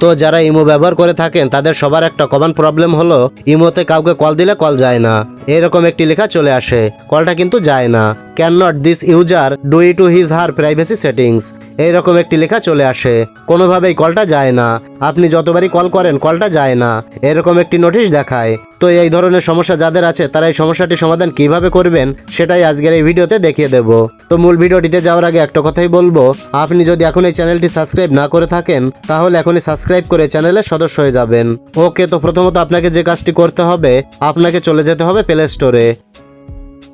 তো যারা ইমো ব্যবহার করে থাকেন, তাদের সবার একটা কমন প্রবলেম হলো, ইমোতে কাউকে কল দিলে কল যায় না। এরকম একটি লেখা চলে আসে। কলটা কিন্তু যায় না। Can not this user do to his her privacy settings এইরকম একটি লেখা চলে আসে। কোনোভাবেই কলটা যায় না। আপনি যতবারই কল করেন, কলটা যায় না। এরকম একটি নোটিশ দেখায়। তো এই ধরনের সমস্যা যাদের আছে, তারা এই সমস্যাটি সমাধান কীভাবে করবেন, সেটাই আজকের এই ভিডিওতে দেখিয়ে দেব। তো মূল ভিডিওটিতে যাওয়ার আগে একটা কথাই বলব। আপনি যদি এখন এই চ্যানেলটি সাবস্ক্রাইব না করে থাকেন, তাহলে এখনই সাবস্ক্রাইব করে চ্যানেলের সদস্য হয়ে যাবেন। ওকে, তো প্রথমত আপনাকে যে কাজটি করতে হবে, আপনাকে চলে যেতে হবে প্লে স্টোরে।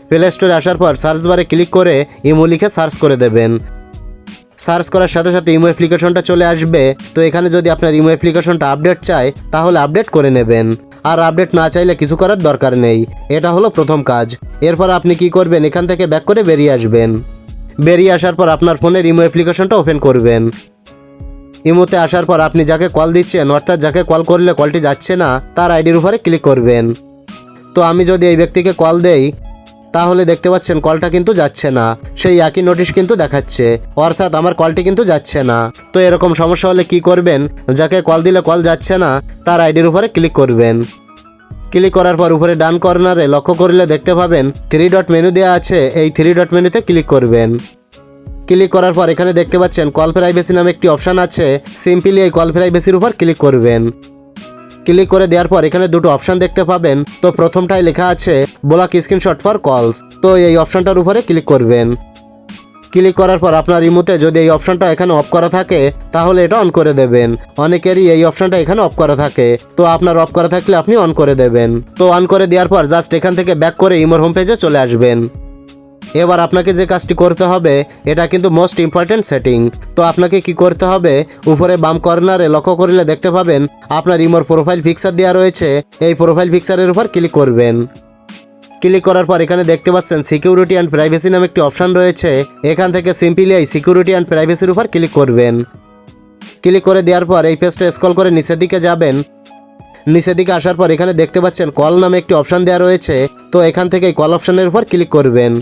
প্লে স্টোরে আসার পর সার্চ বারে ক্লিক করে ইমো লিখে সার্চ করে দেবেন। সার্চ করার সাথে সাথে ইমো অ্যাপ্লিকেশনটা চলে আসবে। তো এখানে যদি আপনার ইমো অ্যাপ্লিকেশনটা আপডেট চায়, তাহলে আপডেট করে নেবেন। আর আপডেট না চাইলে কিছু করার দরকার নেই। এটা হলো প্রথম কাজ। এরপর আপনি কি করবেন? এখান থেকে ব্যাক করে বেরিয়ে আসবেন। বেরিয়ে আসার পর আপনার ফোনের ইমো অ্যাপ্লিকেশনটা ওপেন করবেন। ইমোতে আসার পর আপনি যাকে কল দিচ্ছেন, অর্থাৎ যাকে কল করলে কলটি যাচ্ছে না, তার আইডির উপরে ক্লিক করবেন। তো আমি যদি এই ব্যক্তিকে কল দেই তাহলে দেখতে পাচ্ছেন কলটা কিন্তু যাচ্ছে না। সেই একই নোটিশ কিন্তু দেখাচ্ছে। অর্থাৎ আমার কলটি কিন্তু যাচ্ছে না। তো এরকম সমস্যা হলে কি করবেন? যাকে কল দিলে কল যাচ্ছে না, তার আইডির উপরে ক্লিক করবেন। ক্লিক করার পর উপরে ডান কর্নারে লক্ষ্য করলে দেখতে পাবেন থ্রি ডট মেনু দেওয়া আছে। এই থ্রি ডট মেনুতে ক্লিক করবেন। ক্লিক করার পর এখানে দেখতে পাচ্ছেন কল প্রাইভেসি নামে একটি অপশান আছে। সিম্পলি এই কল প্রাইভেসির উপর ক্লিক করবেন। ক্লিক করে দেওয়ার পর এখানে দুটো অপশন দেখতে পাবেন। তো প্রথমটাই লেখা আছে ব্লক স্ক্রিনশট ফর কলস তো এই অপশনটার উপরে ক্লিক করবেন। ক্লিক করার পর আপনার ইমোতে যদি এই অপশনটা এখানে অফ করা থাকে, তাহলে এটা অন করে দেবেন। অনেকেরই এই অপশনটা এখানে অফ করা থাকে। তো আপনার অফ করা থাকলে আপনি অন করে দেবেন। তো অন করে দেওয়ার পর জাস্ট এখান থেকে ব্যাক করে ইমোর হোম পেজে চলে আসবেন। এবার আপনাকে যে কাজটি করতে হবে, এটা কিন্তু মোস্ট ইম্পর্ট্যান্ট সেটিং তো আপনাকে কি করতে হবে, উপরে বাম কর্নারে লক্ষ্য করলে দেখতে পাবেন, আপনার ইমোর প্রোফাইল পিকচার দেওয়া রয়েছে, এই প্রোফাইল পিকচারের উপর ক্লিক করবেন। ক্লিক করার পর এখানে দেখতে পাচ্ছেন সিকিউরিটি অ্যান্ড প্রাইভেসি নামে একটি অপশান রয়েছে, এখান থেকে সিম্পলি এই সিকিউরিটি অ্যান্ড প্রাইভেসির উপর ক্লিক করবেন। ক্লিক করে দেওয়ার পর এই পেজটা স্ক্রল করে নিচের দিকে যাবেন। নিচের দিকে আসার পর এখানে দেখতে পাচ্ছেন কল নামে একটি অপশান দেওয়া রয়েছে, তো এখান থেকে এই কল অপশানের উপর ক্লিক করবেন।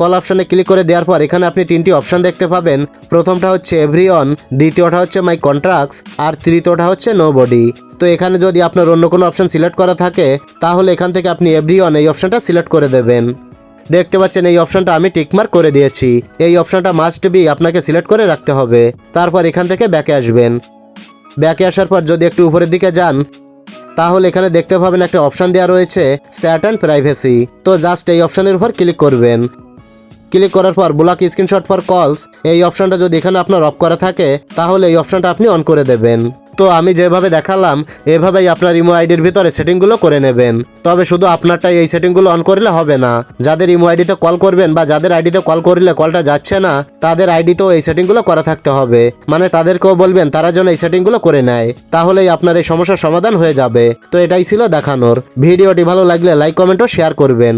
কল অপশনে ক্লিক করে দেওয়ার পর এখানে আপনি তিনটি অপশন দেখতে পাবেন। প্রথমটা হচ্ছে এভরি অন দ্বিতীয়টা হচ্ছে মাই কন্ট্রাক্টস, আর তৃতীয়টা হচ্ছে নো বডি তো এখানে যদি আপনার অন্য কোনো অপশন সিলেক্ট করা থাকে, তাহলে এখান থেকে আপনি এভরি অন এই অপশনটা সিলেক্ট করে দেবেন। দেখতে পাচ্ছেন এই অপশনটা আমি টিকমার্ক করে দিয়েছি। এই অপশনটা মাস্ট বি আপনাকে সিলেক্ট করে রাখতে হবে। তারপর এখান থেকে ব্যাকে আসবেন। ব্যাকে আসার পর যদি একটু উপরের দিকে যান, তাহলে এখানে দেখতে পাবেন একটা অপশান দেওয়া রয়েছে স্যাট অ্যান্ড প্রাইভেসি তো জাস্ট এই অপশানের উপর ক্লিক করবেন। ক্লিক করার পর ব্লক স্ক্রিনশট ফর কলস এই অপশনটা যদি এখানে আপনার অফ করা থাকে, তাহলে এই অপশনটা আপনি অন করে দেবেন। তো আমি যেভাবে দেখালাম, এভাবেই আপনার ইমো আইডির ভিতরে সেটিংগুলো করে নেবেন। তবে শুধু আপনারটাই এই সেটিংগুলো অন করলে হবে না। যাদের ইমো আইডিতে কল করবেন বা যাদের আইডিতে কল করলে কলটা যাচ্ছে না, তাদের আইডিতেও এই সেটিংগুলো করা থাকতে হবে। মানে তাদেরকেও বলবেন, তারা যেন এই সেটিংগুলো করে নেয়। তাহলেই আপনার এই সমস্যার সমাধান হয়ে যাবে। তো এটাই ছিল দেখানোর। ভিডিওটি ভালো লাগলে লাইক কমেন্ট ও শেয়ার করবেন।